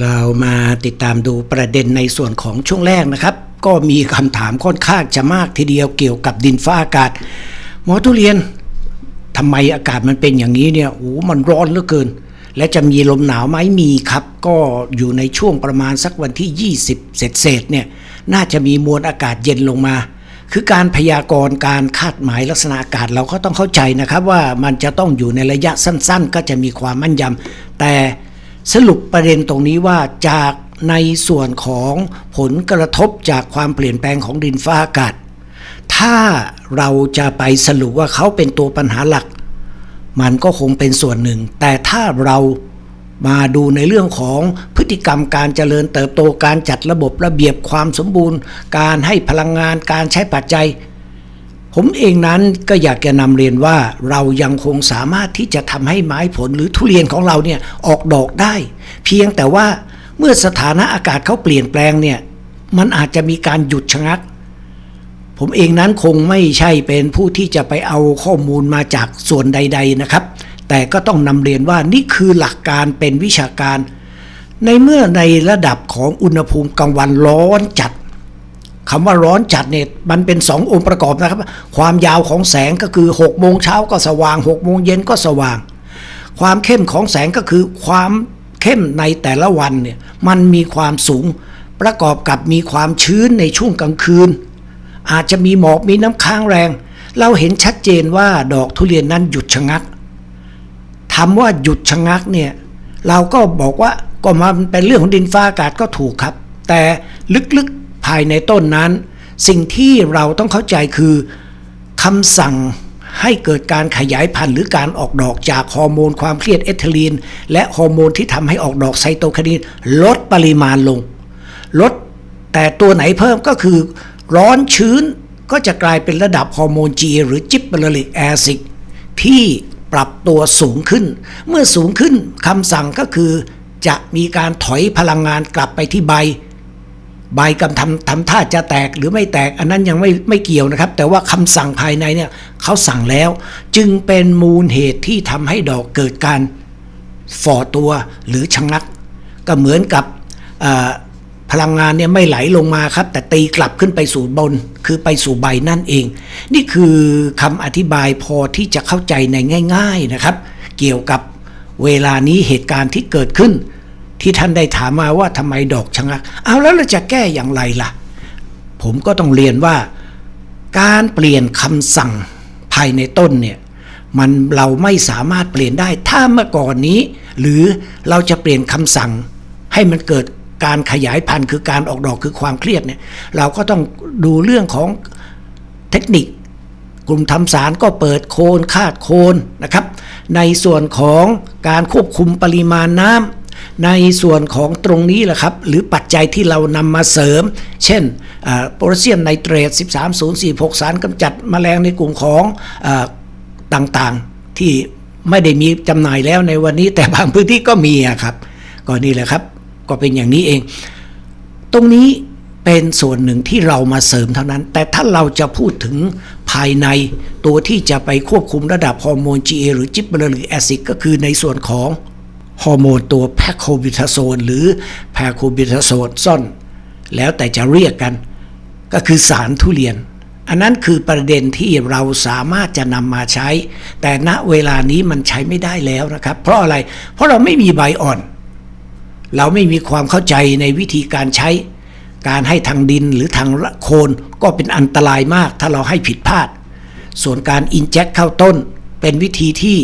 เรามาติดตามดูประเด็นในส่วนของช่วงแรกนะครับ ก็มีคำถามค่อนข้างจะมากทีเดียวเกี่ยวกับดินฟ้าอากาศ หมอทุเรียนทำไมอากาศมันเป็นอย่างนี้เนี่ยโอ้มันร้อนเหลือเกิน และจะมีลมหนาวไหมมีครับ ก็อยู่ในช่วงประมาณสักวันที่ 20 เศษเศษเนี่ยน่าจะมีมวลอากาศเย็นลงมา คือการพยากรณ์การคาดหมายลักษณะอากาศเราก็ต้องเข้าใจนะครับว่ามันจะต้องอยู่ในระยะสั้น ๆ ก็จะมีความมั่นยำแต่ สรุปประเด็นตรงนี้ว่าจากในส่วนของผลกระทบจากความเปลี่ยนแปลงของดินฟ้าอากาศ ถ้าเราจะไปสรุปว่าเขาเป็นตัวปัญหาหลัก มันก็คงเป็นส่วนหนึ่ง แต่ถ้าเรามาดูในเรื่องของพฤติกรรมการเจริญเติบโตการจัดระบบระเบียบความสมบูรณ์ การให้พลังงานการใช้ปัจจัย ผมเองนั้นก็อยากจะนำเรียนว่าเรายังคงสามารถที่จะทำให้ไม้ผลหรือทุเรียนของเราเนี่ยออกดอกได้ เพียงแต่ว่าเมื่อสถานะอากาศเขาเปลี่ยนแปลงเนี่ยมันอาจจะมีการหยุดชะงัก ผมเองนั้นคงไม่ใช่เป็นผู้ที่จะไปเอาข้อมูลมาจากส่วนใด ๆนะครับ แต่ก็ต้องนำเรียนว่านี่คือหลักการเป็นวิชาการ ในเมื่อในระดับของอุณหภูมิกลางวันร้อนจัด คำว่าร้อนจัดเนี่ยมันเป็นสององค์ประกอบนะครับ ความยาวของแสงก็คือ6โมงเช้าก็สว่าง6โมงเย็นก็สว่าง ความเข้มของแสงก็คือความเข้มในแต่ละวันเนี่ยมันมีความสูงประกอบกับมีความชื้นในช่วงกลางคืน อาจจะมีหมอกมีน้ำค้างแรง เราเห็นชัดเจนว่าดอกทุเรียนนั้นหยุดชะงักทำว่าหยุดชะงักเนี่ยเราก็บอกว่าก็มันเป็นเรื่องของดินฟ้าอากาศก็ถูกครับ แต่ลึกๆ ภายในต้นนั้น สิ่งที่เราต้องเข้าใจคือคำสั่งให้เกิดการขยายพันธุ์หรือการออกดอกจากฮอร์โมนความเครียดเอทิลีน และฮอร์โมนที่ทำให้ออกดอกไซโตไคนินลดปริมาณลง ลดแต่ตัวไหนเพิ่มก็คือ ร้อนชื้นก็จะกลายเป็นระดับฮอร์โมน G หรือจิบเบอร์ลิกแอซิดที่ปรับตัวสูงขึ้น เมื่อสูงขึ้นคำสั่งก็คือจะมีการถอยพลังงานกลับไปที่ใบ ใบกำทำทำท่าจะแตกหรือไม่แตกอันนั้นยังไม่ไม่เกี่ยวนะครับ แต่ว่าคำสั่งภายในเนี่ยเขาสั่งแล้ว จึงเป็นมูลเหตุที่ทำให้ดอกเกิดการฝ่อตัวหรือชะงัก ก็เหมือนกับพลังงานเนี่ยไม่ไหลลงมาครับ แต่ตีกลับขึ้นไปสู่บน คือไปสู่ใบนั่นเอง นี่คือคำอธิบายพอที่จะเข้าใจในง่าย ๆนะครับ เกี่ยวกับเวลานี้เหตุการณ์ที่เกิดขึ้น ที่ท่านได้ถามมาว่าทำไมดอกชะงัก เอาแล้วเราจะแก้อย่างไรล่ะ ผมก็ต้องเรียนว่า การเปลี่ยนคำสั่งภายในต้นเนี่ยมันเราไม่สามารถเปลี่ยนได้ถ้าเมื่อก่อนนี้ หรือเราจะเปลี่ยนคำสั่ง ให้มันเกิดการขยายพันธุ์คือการออกดอกคือความเครียดเนี่ยเราก็ต้องดูเรื่องของเทคนิค กลุ่มทำสารก็เปิดโคนคาดโคนนะครับ ในส่วนของการควบคุมปริมาณน้ำ ในส่วนของตรงนี้แหละครับ หรือปัจจัยที่เรานำมาเสริม เช่นโพแทสเซียมไนเตรต 13046 สารกำจัดแมลงในกลุ่มของอต่างๆที่ไม่ได้มีจำหน่ายแล้วในวันนี้แต่บางพื้นที่ก็มีครับ ก็นี่แหละครับ ก็เป็นอย่างนี้เอง ตรงนี้เป็นส่วนหนึ่งที่เรามาเสริมเท่านั้น แต่ถ้าเราจะพูดถึงภายในตัวที่จะไปควบคุมระดับฮอร์โมน GA หรือจิบเบอร์หรือแอซิดก็คือในส่วนของ ฮอร์โมนตัวแพคโคบิทาโซนหรือแพคโคบิทาโซนซ่อน แล้วแต่จะเรียกกัน ก็คือสารทุเรียน อันนั้นคือประเด็นที่เราสามารถจะนำมาใช้ แต่ณเวลานี้มันใช้ไม่ได้แล้วนะครับ เพราะอะไรเพราะเราไม่มีใบอ่อน เราไม่มีความเข้าใจในวิธีการใช้ การให้ทางดินหรือทางโคนก็เป็นอันตรายมากถ้าเราให้ผิดพลาด ส่วนการอินเจ t เข้าต้นเป็นวิธีที่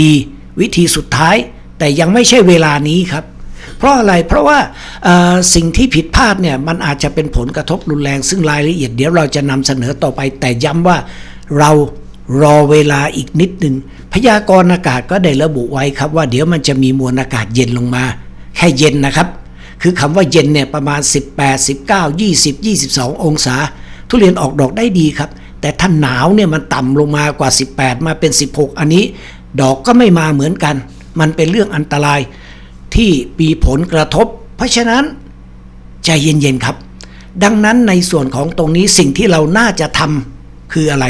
ดี วิธีสุดท้าย แต่ยังไม่ใช่เวลานี้ครับ เพราะอะไรเพราะว่าสิ่งที่ผิดพลาดเนี่ยมันอาจจะเป็นผลกระทบรุนแรง ซึ่งรายละเอียดเดี๋ยวเราจะนำเสนอต่อไป แต่ย้ำว่าเรารอเวลาอีกนิดหนึ่งพยากรณ์อากาศก็ได้ระบุไว้ครับว่าเดี๋ยวมันจะมีมวลอากาศเย็นลงมา แค่เย็นนะครับ คือคำว่าเย็นเนี่ยประมาณ 18 19 20 22 องศา ทุเรียนออกดอกได้ดีครับ แต่ถ้าหนาวเนี่ยมันต่ำลงมากว่า 18 มาเป็น 16 อันนี้ ดอกก็ไม่มาเหมือนกัน มันเป็นเรื่องอันตรายที่มีผลกระทบ เพราะฉะนั้นใจเย็นๆครับ ดังนั้นในส่วนของตรงนี้สิ่งที่เราน่าจะทำคืออะไร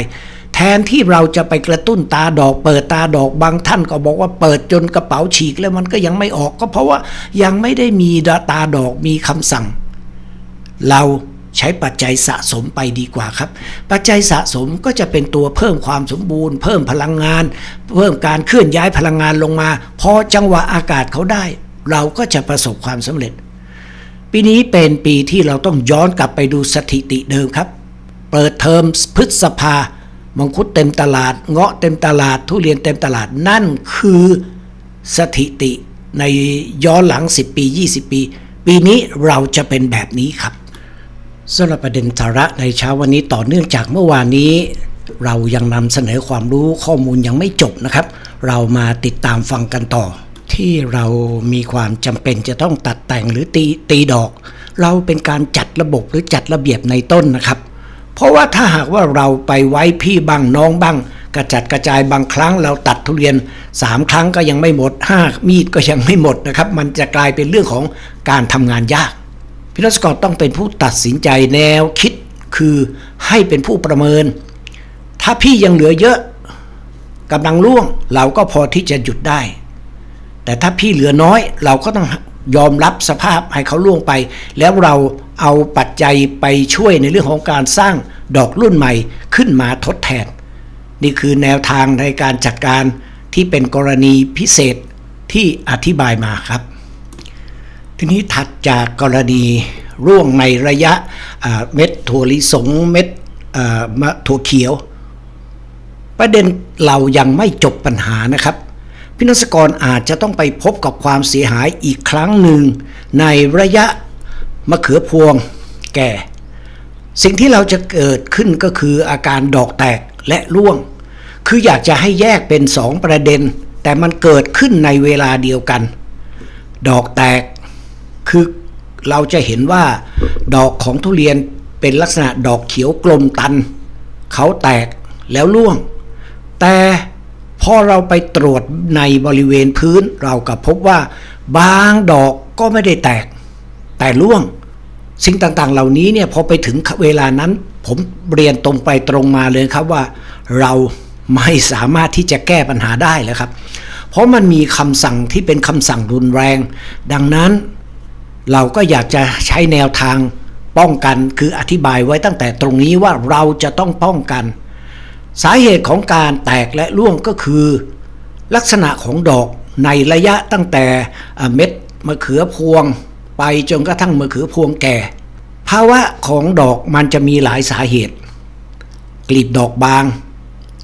แทแทนที่เราจะไปกระตุ้นตาดอก เปิดตาดอกบางท่านก็บอกว่าเปิดจนกระเป๋าฉีกแล้วมันก็ยังไม่ออกก็เพราะว่ายังไม่ได้มีตาดอกมีคำสั่ง เรา ใช้ปัจจัยสะสมไปดีกว่าครับ ปัจจัยสะสมก็จะเป็นตัวเพิ่มความสมบูรณ์ เพิ่มพลังงาน เพิ่มการเคลื่อนย้ายพลังงานลงมา พอจังหวะอากาศเขาได้ เราก็จะประสบความสำเร็จ ปีนี้เป็นปีที่เราต้องย้อนกลับไปดูสถิติเดิมครับ เปิดเทอมพฤษภามังคุดเต็มตลาด เงาะเต็มตลาด ทุเรียนเต็มตลาดนั่นคือสถิติในย้อนหลัง 10 ปี 20 ปี ปีนี้เราจะเป็นแบบนี้ครับ สำหรับประเด็นสาระในเช้าวันนี้ต่อเนื่องจากเมื่อวานนี้ เรายังนำเสนอความรู้ข้อมูลยังไม่จบนะครับ เรามาติดตามฟังกันต่อ ที่เรามีความจำเป็นจะต้องตัดแต่งหรือตีตีดอก เราเป็นการจัดระบบหรือจัดระเบียบในต้นนะครับ เพราะว่าถ้าหากว่าเราไปไว้พี่บ้างน้องบ้าง กระจัดกระจายบางครั้ง เราตัดทุเรียน 3 ครั้งก็ยังไม่หมด5มีดก็ยังไม่หมดนะครับ มันจะกลายเป็นเรื่องของการทำงานยาก พิรัสกรต้องเป็นผู้ตัดสินใจแนวคิดคือให้เป็นผู้ประเมิน ถ้าพี่ยังเหลือเยอะกำลังล่วง เราก็พอที่จะหยุดได้ แต่ถ้าพี่เหลือน้อย เราก็ต้องยอมรับสภาพให้เขาล่วงไป แล้วเราเอาปัจจัยไปช่วยในเรื่องของการสร้างดอกรุ่นใหม่ขึ้นมาทดแทน นี่คือแนวทางในการจัดการที่เป็นกรณีพิเศษที่อธิบายมาครับ ทีนี้ถัดจากกรณีร่วงในระยะเม็ดถั่วลิสงเม็ดถั่วเขียว ประเด็นเรายังไม่จบปัญหานะครับพินักกรอาจจะต้องไปพบกับความเสียหายอีกครั้งหนึ่ง ในระยะมะเขือพวงแก่ สิ่งที่เราจะเกิดขึ้นก็คืออาการดอกแตกและร่วง คืออยากจะให้แยกเป็นสองประเด็น แต่มันเกิดขึ้นในเวลาเดียวกัน ดอกแตก คือเราจะเห็นว่าดอกของทุเรียนเป็นลักษณะดอกเขียวกลมตัน เขาแตกแล้วร่วง แต่พอเราไปตรวจในบริเวณพื้นเราก็พบว่าบางดอกก็ไม่ได้แตก แต่ร่วง สิ่งต่างๆ เหล่านี้เนี่ยพอไปถึงเวลานั้น ผมเรียนตรงไปตรงมาเลยครับว่า เราไม่สามารถที่จะแก้ปัญหาได้แล้วครับ เพราะมันมีคำสั่งที่เป็นคำสั่งรุนแรง ดังนั้น เราก็อยากจะใช้แนวทางป้องกันคืออธิบายไว้ตั้งแต่ตรงนี้ว่าเราจะต้องป้องกัน สาเหตุของการแตกและร่วงก็คือ ลักษณะของดอกในระยะตั้งแต่เม็ดมะเขือพวง ไปจนกระทั่งมะเขือพวงแก่ ภาวะของดอกมันจะมีหลายสาเหตุ กลีบดอกบาง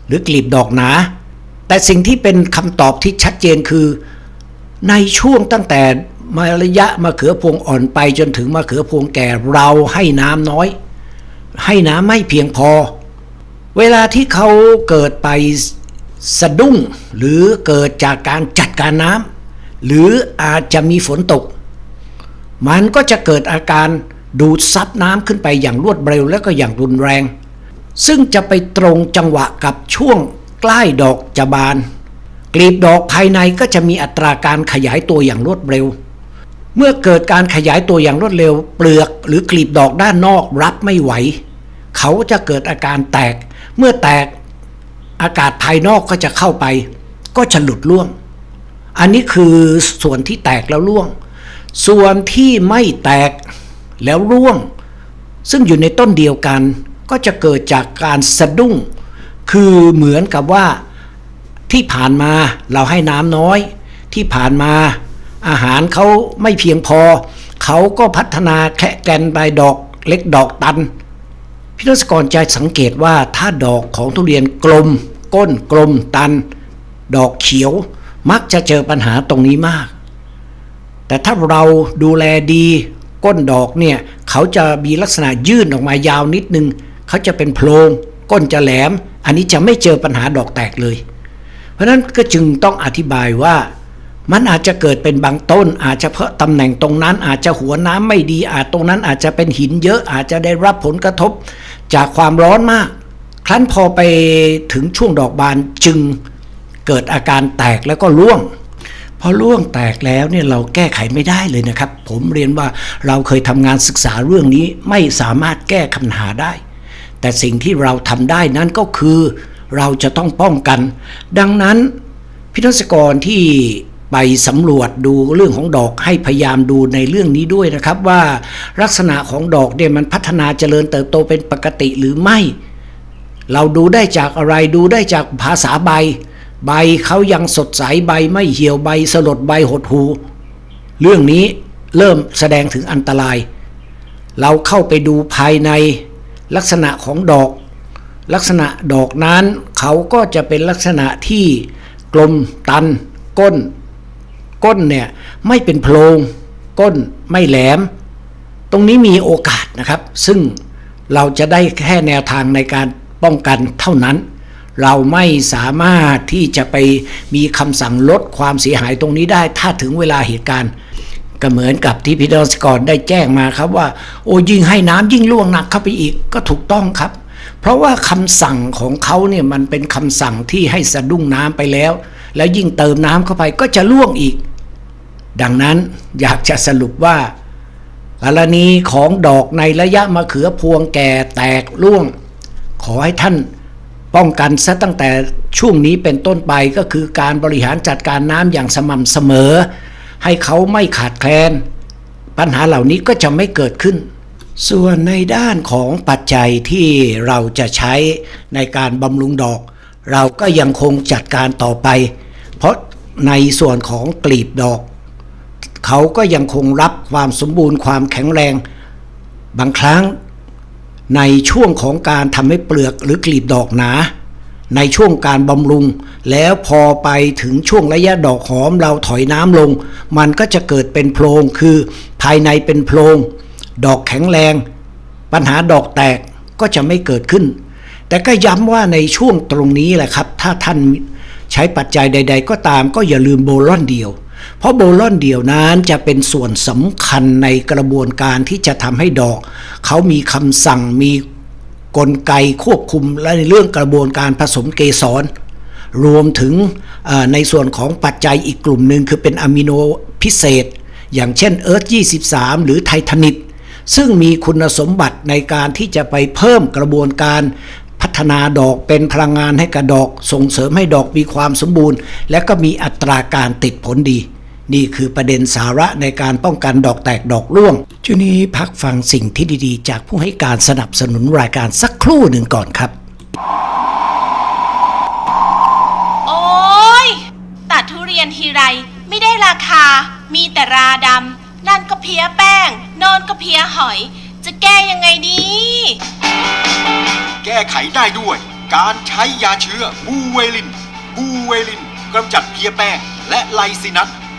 หรือกลีบดอกหนา แต่สิ่งที่เป็นคำตอบที่ชัดเจนคือ ในช่วงตั้งแต่ มาระยะมะเขือพวงอ่อนไปจนถึงมะเขือพวงแก่เราให้น้ำน้อย ให้น้ำไม่เพียงพอ เวลาที่เขาเกิดไปสะดุ้งหรือเกิดจากการจัดการน้ำหรืออาจจะมีฝนตก มันก็จะเกิดอาการดูดซับน้ำขึ้นไปอย่างรวดเร็วและก็อย่างรุนแรง ซึ่งจะไปตรงจังหวะกับช่วงใกล้ดอกจะบาน กลีบดอกภายในก็จะมีอัตราการขยายตัวอย่างรวดเร็ว เมื่อเกิดการขยายตัวอย่างรวดเร็ว เปลือกหรือกลีบดอกด้านนอกรับไม่ไหว เขาจะเกิดอาการแตก เมื่อแตกอากาศภายนอกก็จะเข้าไป ก็จะหลุดร่วง อันนี้คือส่วนที่แตกแล้วร่วง ส่วนที่ไม่แตกแล้วร่วง ซึ่งอยู่ในต้นเดียวกัน ก็จะเกิดจากการสะดุ้ง คือเหมือนกับว่าที่ผ่านมาเราให้น้ำน้อย ที่ผ่านมา อาหารเขาไม่เพียงพอ เขาก็พัฒนาแคะแกนใบดอกเล็กดอกตันพี่รัศกรจะสังเกตว่าถ้าดอกของทุเรียนกลม ก้นกลมตัน ดอกเขียวมักจะเจอปัญหาตรงนี้มาก แต่ถ้าเราดูแลดี ก้นดอกเนี่ย เขาจะมีลักษณะยื่นออกมายาวนิดนึง เขาจะเป็นโพรงก้นจะแหลม อันนี้จะไม่เจอปัญหาดอกแตกเลย เพราะนั้นก็จึงต้องอธิบายว่า มันอาจจะเกิดเป็นบางต้น อาจจะเพราะตำแหน่งตรงนั้น อาจจะหัวน้ำไม่ดี อาจตรงนั้นอาจจะเป็นหินเยอะอาจจะได้รับผลกระทบจากความร้อนมาก ครั้นพอไปถึงช่วงดอกบานจึงเกิดอาการแตกแล้วก็ร่วงพอร่วงแตกแล้วเนี่ยเราแก้ไขไม่ได้เลยนะครับ ผมเรียนว่าเราเคยทำงานศึกษาเรื่องนี้ไม่สามารถแก้ปัญหาได้ แต่สิ่งที่เราทำได้นั้นก็คือ เราจะต้องป้องกัน ดังนั้นพิทักษกรที่ ไปสำรวจดูเรื่องของดอกให้พยายามดูในเรื่องนี้ด้วยนะครับ ว่าลักษณะของดอกเนี่ยมันพัฒนาเจริญเติบโตเป็นปกติหรือไม่ เราดูได้จากอะไรดูได้จากภาษาใบ ใบเขายังสดใสใบไม่เหี่ยวใบสลดใบหดหู เรื่องนี้เริ่มแสดงถึงอันตราย เราเข้าไปดูภายในลักษณะของดอก ลักษณะดอกนั้นเขาก็จะเป็นลักษณะที่กลมตัน ก้น ก้นเนี่ยไม่เป็นโพรงก้นไม่แหลม ตรงนี้มีโอกาสนะครับ ซึ่งเราจะได้แค่แนวทางในการป้องกันเท่านั้น เราไม่สามารถที่จะไปมีคำสั่งลดความเสียหายตรงนี้ได้ ถ้าถึงเวลาเหตุการณ์ก็เหมือนกับที่พิทศกรได้แจ้งมาครับว่า โอ้ยิ่งให้น้ำยิ่งล่วงหนักเข้าไปอีกก็ถูกต้องครับ เพราะว่าคำสั่งของเขาเนี่ยมันเป็นคำสั่งที่ให้สะดุ้งน้ำไปแล้ว แล้วยิ่งเติมน้ำเข้าไปก็จะล่วงอีก ดังนั้นอยากจะสรุปว่ากรณีของดอกในระยะมะเขือพวงแก่แตกร่วง ขอให้ท่านป้องกันซะตั้งแต่ช่วงนี้เป็นต้นไปก็คือการบริหารจัดการน้ำอย่างสม่ำเสมอ ให้เขาไม่ขาดแคลน ปัญหาเหล่านี้ก็จะไม่เกิดขึ้น ส่วนในด้านของปัจจัยที่เราจะใช้ในการบำรุงดอก เราก็ยังคงจัดการต่อไป เพราะในส่วนของกลีบดอก เขาก็ยังคงรับความสมบูรณ์ความแข็งแรง บางครั้งในช่วงของการทำให้เปลือกหรือกลีบดอกหนา ในช่วงการบำรุง แล้วพอไปถึงช่วงระยะดอกหอมเราถอยน้ำลง มันก็จะเกิดเป็นโพรงคือภายในเป็นโพรงดอกแข็งแรง ปัญหาดอกแตกก็จะไม่เกิดขึ้น แต่ก็ย้ำว่าในช่วงตรงนี้แหละครับ ถ้าท่านใช้ปัจจัยใด ๆ ก็ตามก็อย่าลืมโบลอนเดียว เพราะโบลอนเดียวนั้นจะเป็นส่วนสำคัญในกระบวนการที่จะทำให้ดอก เขามีคำสั่งมีกลไกควบคุมและในเรื่องกระบวนการผสมเกสร รวมถึงในส่วนของปัจจัยอีกกลุ่มหนึ่งคือเป็นอะมิโนพิเศษ อย่างเช่นเอิร์ธ23 หรือไททานิตซึ่งมีคุณสมบัติในการที่จะไปเพิ่มกระบวนการพัฒนาดอกเป็นพลังงานให้กับดอก ส่งเสริมให้ดอกมีความสมบูรณ์ และก็มีอัตราการติดผลดี นี่คือประเด็นสาระในการป้องกันดอกแตกดอกร่วงช่วงนี้พักฟังสิ่งที่ดีๆ จากผู้ให้การสนับสนุนรายการสักครู่หนึ่งก่อนครับ โอ๊ยตัดทุเรียนทีไร ไม่ได้ราคา มีแต่ราดำนั่นก็เพี้ยแป้งโนอนก็เพี้ยหอย จะแก้ยังไงดี แก้ไขได้ด้วย การใช้ยาเชื้อบูเวลินบูเวลินกำจัดเพลี้ยแป้งและไลซินัส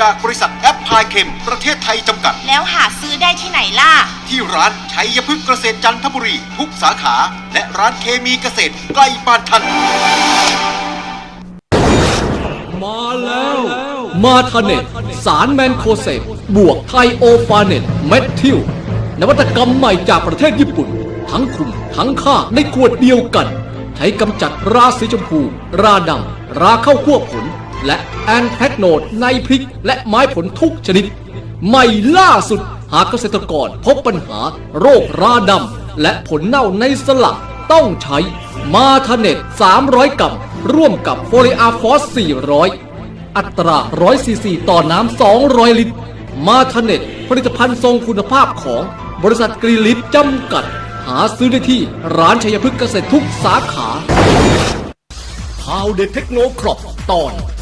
จากบริษัทแอปพลายเคมประเทศไทยจำกัด แล้วหาซื้อได้ที่ไหนล่ะ ที่ร้านชัยพฤกษ์เกษตรจันทบุรี ทุกสาขา และร้านเคมีเกษตรใกล้บ้านท่านมาแล้ว มาทาเน็ตสารแมนโคเซตบวกไทโอฟาเน็ตเมทิลนวัตกรรมใหม่จากประเทศญี่ปุ่น ทั้งคุม ทั้งฆ่าในขวดเดียวกัน ใช้กำจัดราสีชมพู ราดำราเข้าควบผล และแอนแทกโนดในพริกและไม้ผลทุกชนิด ใหม่ล่าสุดหากเกษตรกรพบปัญหาโรคราดำและผลเน่าในสลักต้องใช้มาทาเน็ต300 กรัม ร่วมกับโฟลิอาฟอส 400 อัตรา 100 ซีซี ต่อน้ำ 200 ลิตร มาทาเน็ตผลิตภัณฑ์ทรงคุณภาพของบริษัทกรีลิตจำกัด หาซื้อได้ที่ร้านชัยพฤกษ์เกษตรทุกสาขาข่าวเด็ดเทคโนครอปตอน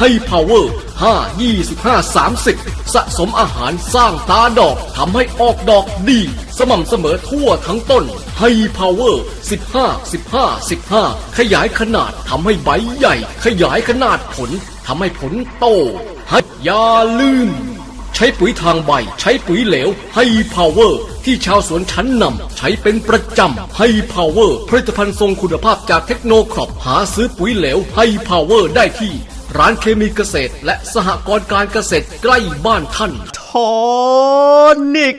ให้ power 15 25 30 สะสมอาหารสร้างตาดอกทำให้ออกดอกดี สม่ำเสมอทั่วทั้งต้นไฮพาวเวอร์15 15 15 ขยายขนาดทำให้ใบใหญ่ ขยายขนาดผลทำให้ผลโตให้ยาลืม ใช้ปุ๋ยทางใบ ใช้ปุ๋ยเหลวไฮพาวเวอร์ที่ชาวสวนชั้นนำใช้เป็นประจำไฮพาวเวอร์ผลิตภัณฑ์ทรงคุณภาพจากเทคโนครอปหาซื้อปุ๋ยเหลวไฮพาวเวอร์ได้ที่ ร้านเคมีเกษตร และสหกรณ์การเกษตรใกล้บ้านท่านโทนิก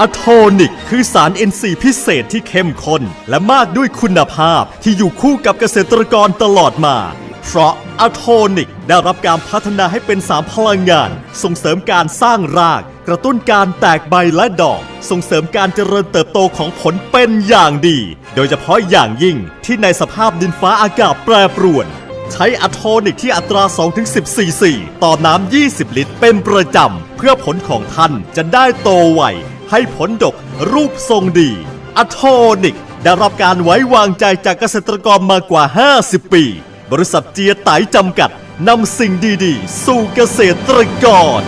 อะโทนิก คือสาร NC พิเศษที่เข้มข้นและมากด้วยคุณภาพที่อยู่คู่กับเกษตรกรตลอดมา เพราะอะโทนิกได้รับการพัฒนาให้เป็นสารพลังงาน ส่งเสริมการสร้างราก กระตุ้นการแตกใบและดอก ส่งเสริมการเจริญเติบโตของผลเป็นอย่างดี โดยเฉพาะอย่างยิ่งที่ในสภาพดินฟ้าอากาศแปรปรวน ใช้อะโทนิกที่อัตรา 2-10ซีซีต่อน้ำ 20 ลิตร เป็นประจำ เพื่อผลของท่านจะได้โตไว ให้ผลดกรูปทรงดีอะโทนิกได้รับการไว้วางใจจากเกษตรกรมากว่า 50 ปี บริษัทเจียไตจำกัดนำสิ่งดีๆ สู่เกษตรกร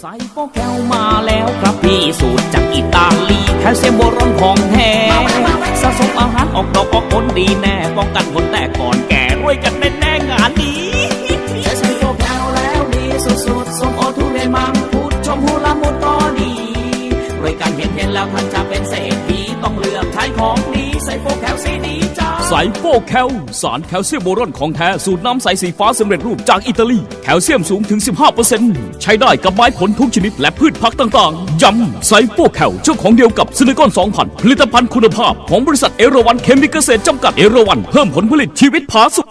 ใส่โปแคลมาแล้วครับพี่สูตรจากอิตาลีแคลเซียมโบรอนของแท้สะสมอาหารออกดอกออกผลดีแน่ป้องกันผลแตกก่อน รวยกันแน่แน่งานนี้ใช่ใส่โปแก้วแล้วดีสุดๆสมโอทุเรนมังพุดชมพูละมุดก็ดีรวยกันเห็นเห็นแล้วท่าน ดีจ้าไซโปแคลสารแคลเซียมโบรอนของแท้ สูตรน้ำใสสีฟ้าสำเร็จรูปจากอิตาลี แคลเซียมสูงถึง 15%ใช้ได้กับไม้ผลทุกชนิดและพืชพักต่างๆ ย้ำไซโปแคลเจ้าของเดียวกับซิลิคอน 2,000 ผลิตภัณฑ์คุณภาพ ของบริษัทเอราวันเคมีเกษตรจำกัดเอราวันเพิ่มผลผลิตชีวิตผาสุก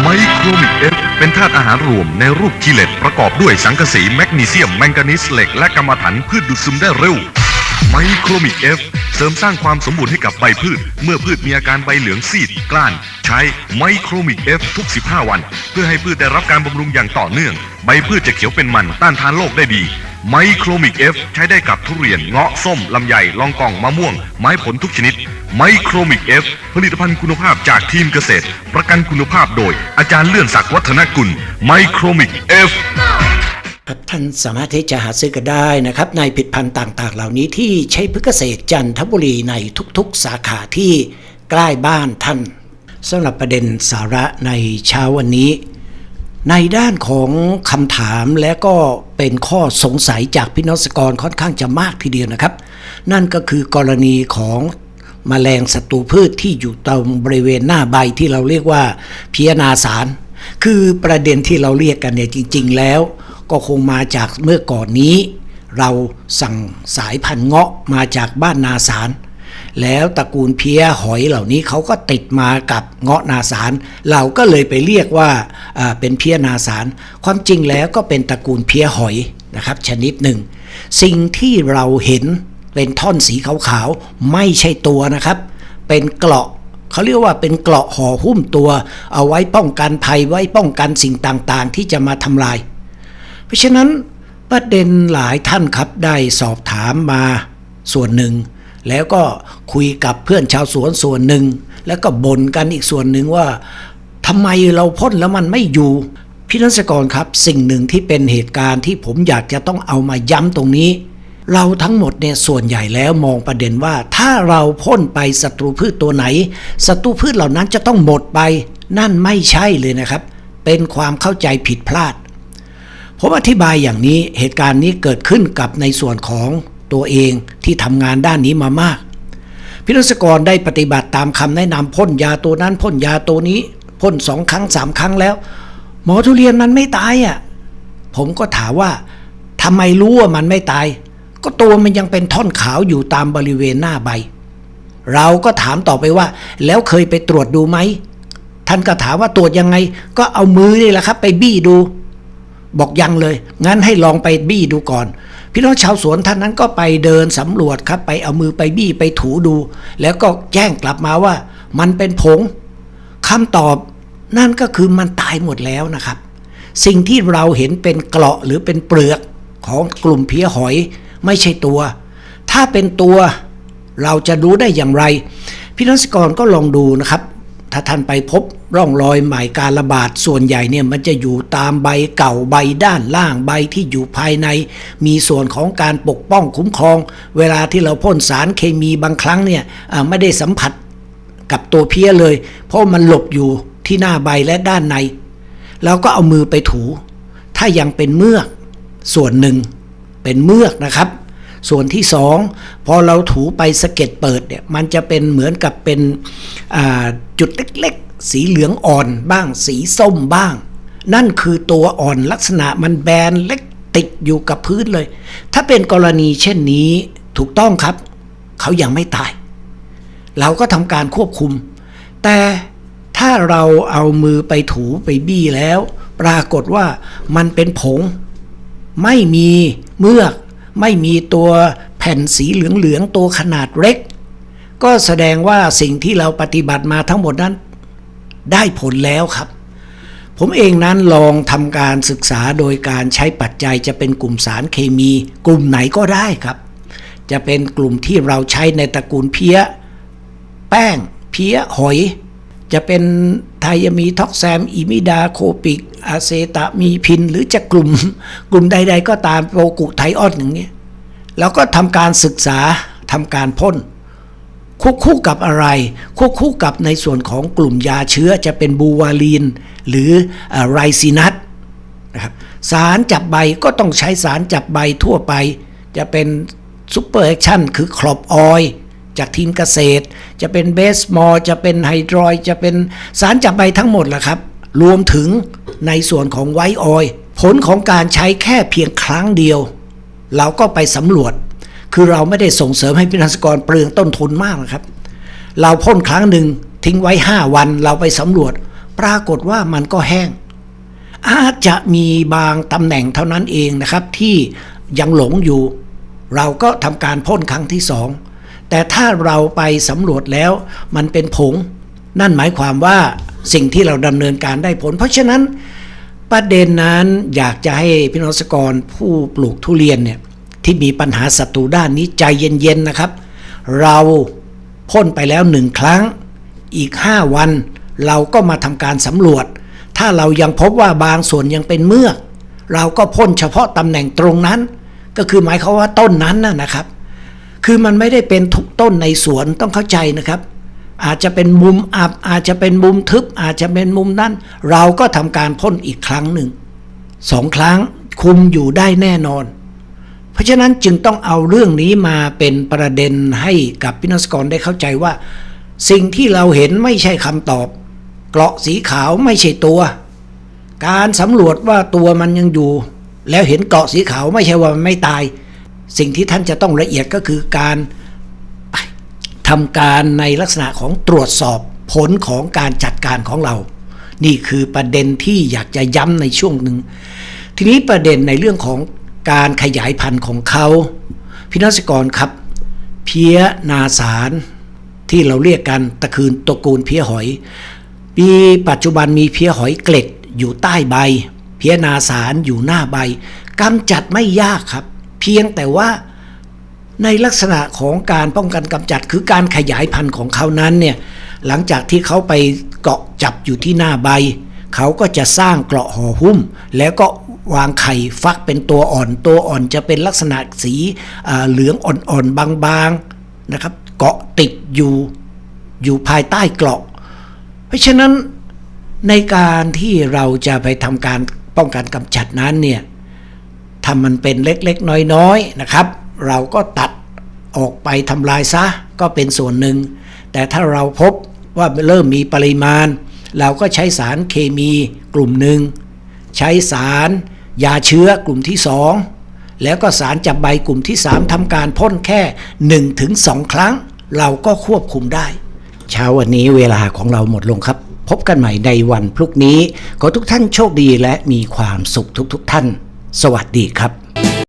ไมโครมิกเอฟเป็นธาตุอาหารรวมในรูปกิเลตประกอบด้วยสังกะสีแมกนีเซียมแมงกานีสเหล็ก และกรรมะถันพืชดูดซึมได้เร็ว ไมโครมิกเอฟเสริมสร้างความสมบูรณ์ให้กับใบพืช เมื่อพืชมีอาการใบเหลืองซีดกล้าน ใช้ไมโครมิกเอฟทุก 15 วัน เพื่อให้พืชได้รับการบำรุงอย่างต่อเนื่อง ใบพืชจะเขียวเป็นมันต้านทานโรคได้ดีไมโครมิกเอฟใช้ได้กับทุเรียนเงาะส้ม ลำไยลองกองมะม่วง ไม้ผลทุกชนิดไมโครมิกเอฟผลิตภัณฑ์คุณภาพจากทีมเกษตร ประกันคุณภาพโดย อาจารย์เลื่อนศักดิ์วัฒนกุลไมโครมิกเอฟ ครับท่านสามารถที่จะหาซื้อกันได้นะครับ ในผลิดพันธุ์ต่างๆ เหล่านี้ที่ใช้พืชเกษตรจันทบุรีในทุกๆ สาขาที่ใกล้บ้านท่านสำหรับประเด็นสาระในเช้าวันนี้ ในด้านของคำถามและก็เป็นข้อสงสัยจากพี่น้องเกษตรกรค่อนข้างจะมากทีเดียวนะครับ นั่นก็คือกรณีของแมลงศัตรูพืชที่อยู่ตรงบริเวณหน้าใบที่เราเรียกว่าเพียนาสาร คือประเด็นที่เราเรียกกันเนี่ยจริง ๆ แล้ว ก็คงมาจากเมื่อก่อนนี้ เราสั่งสายพันธุ์เงาะมาจากบ้านนาสาร แล้วตระกูลเพี้ยหอยเหล่านี้เขาก็ติดมากับเงาะนาสาร เราก็เลยไปเรียกว่าเป็นเพี้ยนาสาร ความจริงแล้วก็เป็นตระกูลเพี้ยหอยนะครับ ชนิดหนึ่ง สิ่งที่เราเห็นเป็นท่อนสีขาวๆไม่ใช่ตัวนะครับ เป็นเกราะเขาเรียกว่าเป็นเกราะห่อหุ้มตัว เอาไว้ป้องกันภัยไว้ป้องกันสิ่งต่างๆ ที่จะมาทำลาย ราะฉะนั้นประเด็นหลายท่านครับได้สอบถามมาส่วนหนึ่ง แล้วก็คุยกับเพื่อนชาวสวนส่วนหนึ่ง แล้วก็บ่นกันอีกส่วนหนึ่งว่าทำไมเราพ่นแล้วมันไม่อยู่พี่นักกรครับสิ่งหนึ่งที่เป็นเหตุการณ์ที่ผมอยากจะต้องเอามาย้ำตรงนี้ เราทั้งหมดเนี่ยส่วนใหญ่แล้วมองประเด็นว่า ถ้าเราพ่นไปศัตรูพืชตัวไหนศัตรูพืชเหล่านั้นจะต้องหมดไป นั่นไม่ใช่เลยนะครับ เป็นความเข้าใจผิดพลาด ผมอธิบายอย่างนี้เหตุการณ์นี้เกิดขึ้นกับในส่วนของตัวเองที่ทำงานด้านนี้มามาก พิรัศกรได้ปฏิบัติตามคำแนะนำพ่นยาตัวนั้นพ่นยาตัวนี้พ่นสองครั้งสามครั้งแล้ว หมอทุเรียนมันไม่ตายอะผมก็ถามว่าทำไมรู้ว่ามันไม่ตาย ก็ตัวมันยังเป็นท่อนขาวอยู่ตามบริเวณหน้าใบ เราก็ถามต่อไปว่า แล้วเคยไปตรวจดูไหมท่านก็ถามว่าตรวจยังไง ก็เอามือนี่แหละครับ ไปบี้ดู บอกยังเลย งั้นให้ลองไปบี้ดูก่อน พี่น้องชาวสวนท่านนั้นก็ไปเดินสำรวจครับ ไปเอามือไปบี้ไปถูดู แล้วก็แจ้งกลับมาว่า มันเป็นผงคำตอบนั่นก็คือมันตายหมดแล้วนะครับ สิ่งที่เราเห็นเป็นเกราะหรือเป็นเปลือกของกลุ่มเพี้ยหอยไม่ใช่ตัว ถ้าเป็นตัวเราจะรู้ได้อย่างไร พี่นักกรก็ลองดูนะครับ ถ้าท่านไปพบร่องรอยใหม่การระบาดส่วนใหญ่เนี่ยมันจะอยู่ตามใบเก่าใบด้านล่างใบที่อยู่ภายใน มีส่วนของการปกป้องคุ้มครอง เวลาที่เราพ่นสารเคมีบางครั้งเนี่ยไม่ได้สัมผัสกับตัวเพี้ยเลย เพราะมันหลบอยู่ที่หน้าใบและด้านในเราก็เอามือไปถู ถ้ายังเป็นเมือกส่วนหนึ่งเป็นเมือกนะครับ ส่วนที่สองพอเราถูไปสะเก็ดเปิดเนี่ยมันจะเป็นเหมือนกับเป็นจุดเล็กๆ สีเหลืองอ่อนบ้าง สีส้มบ้าง นั่นคือตัวอ่อนลักษณะมันแบนเล็กติดอยู่กับพื้นเลย ถ้าเป็นกรณีเช่นนี้ถูกต้องครับ เขายังไม่ตาย เราก็ทำการควบคุม แต่ถ้าเราเอามือไปถูไปบี้แล้ว ปรากฏว่ามันเป็นผง ไม่มีเมือก ไม่มีตัวแผ่นสีเหลืองๆตัวขนาดเล็ก ก็แสดงว่าสิ่งที่เราปฏิบัติมาทั้งหมดนั้น ได้ผลแล้วครับ ผมเองนั้นลองทำการศึกษาโดยการใช้ปัจจัยจะเป็นกลุ่มสารเคมี กลุ่มไหนก็ได้ครับ จะเป็นกลุ่มที่เราใช้ในตระกูลเพี้ย แป้ง เพี้ยหอย จะเป็น ไทยามีท็อกแซมอิมิดาโคปิก อาเซตามีพิน หรือจะกลุ่ม กลุ่มใด ๆ ก็ตามโปรกุไทออนอย่างนี้ยเราก็ทำการศึกษาทำการพ่นควบคู่กับอะไรควบคู่กับในส่วนของกลุ่มยาเชื้อจะเป็นบูวาลีน หรือไรซินัสนะครับสารจับใบก็ต้องใช้สารจับใบทั่วไป จะเป็นซูเปอร์แอคชั่นคือครอบออย จากทีมเกษตร จะเป็นเบสมอลจะเป็นไฮดรอยจะเป็นสารจับใบทั้งหมดแหละครับ รวมถึงในส่วนของไวออยผลของการใช้แค่เพียงครั้งเดียว เราก็ไปสำรวจ คือเราไม่ได้ส่งเสริมให้พินักกรเปลืองต้นทุนมากนะครับ เราพ่นครั้งหนึ่งทิ้งไว้ 5 วันเราไปสำรวจ ปรากฏว่ามันก็แห้ง อาจจะมีบางตำแหน่งเท่านั้นเองนะครับที่ยังหลงอยู่ เราก็ทำการพ่นครั้งที่สอง แต่ถ้าเราไปสำรวจแล้วมันเป็นผง นั่นหมายความว่าสิ่งที่เราดำเนินการได้ผล เพราะฉะนั้นประเด็นนั้นอยากจะให้พี่น้องเกรผู้ปลูกทุเรียนเนี่ยที่มีปัญหาศัตรูด้านนี้ใจเย็นๆนะครับ เราพ่นไปแล้วหนึ่งครั้งอีก 5 วัน เราก็มาทำการสำรวจ ถ้าเรายังพบว่าบางส่วนยังเป็นเมือก เราก็พ่นเฉพาะตำแหน่งตรงนั้น ก็คือหมายความว่าต้นนั้นนะครับ คือมันไม่ได้เป็นทุกต้นในสวนต้องเข้าใจนะครับ อาจจะเป็นมุมอับอาจจะเป็นมุมทึบ อาจจะเป็นมุมนั้น เราก็ทำการพ่นอีกครั้งหนึ่งสองครั้งคุมอยู่ได้แน่นอน เพราะฉะนั้นจึงต้องเอาเรื่องนี้มาเป็นประเด็นให้กับพินักกรได้เข้าใจว่า สิ่งที่เราเห็นไม่ใช่คำตอบ เกราะสีขาวไม่ใช่ตัว การสำรวจว่าตัวมันยังอยู่ แล้วเห็นเกราะสีขาวไม่ใช่ว่ามันไม่ตาย สิ่งที่ท่านจะต้องละเอียดก็คือการทำการในลักษณะของตรวจสอบผลของการจัดการของเรา นี่คือประเด็นที่อยากจะย้ำในช่วงหนึ่ง ทีนี้ประเด็นในเรื่องของการขยายพันธุ์ของเขาพี่นักกรครับ เพี้ยนาสารที่เราเรียกกันตะคืนตระกูลเพี้ยหอย ปีปัจจุบันมีเพี้ยหอยเกล็ดอยู่ใต้ใบ เพี้ยนาสารอยู่หน้าใบกำจัดไม่ยากครับ เพียงแต่ว่าในลักษณะของการป้องกันกำจัด คือการขยายพันธุ์ของเขานั้นเนี่ยหลังจากที่เขาไปเกาะจับอยู่ที่หน้าใบ เขาก็จะสร้างเกราะห่อหุ้ม แล้วก็วางไข่ฟักเป็นตัวอ่อนตัวอ่อนจะเป็นลักษณะสีเหลืองอ่อนๆบางๆนะครับ เกาะติดอยู่อยู่ภายใต้เกราะ เพราะฉะนั้นในการที่เราจะไปทำการป้องกันกำจัดนั้นเนี่ย ทำมันเป็นเล็กๆ น้อยๆนะครับ เราก็ตัดออกไปทำลายซะก็เป็นส่วนหนึ่ง แต่ถ้าเราพบว่าเริ่มมีปริมาณ เราก็ใช้สารเคมีกลุ่มหนึ่ง ใช้สารยาเชื้อกลุ่มที่ 2 แล้วก็สารจับใบกลุ่มที่ 3ทำการพ่นแค่ 1-2 ครั้ง เราก็ควบคุมได้ เช้าวันนี้เวลาของเราหมดลงครับ พบกันใหม่ในวันพรุ่งนี้ ขอทุกท่านโชคดีและมีความสุขทุกๆทท่าน สวัสดีครับ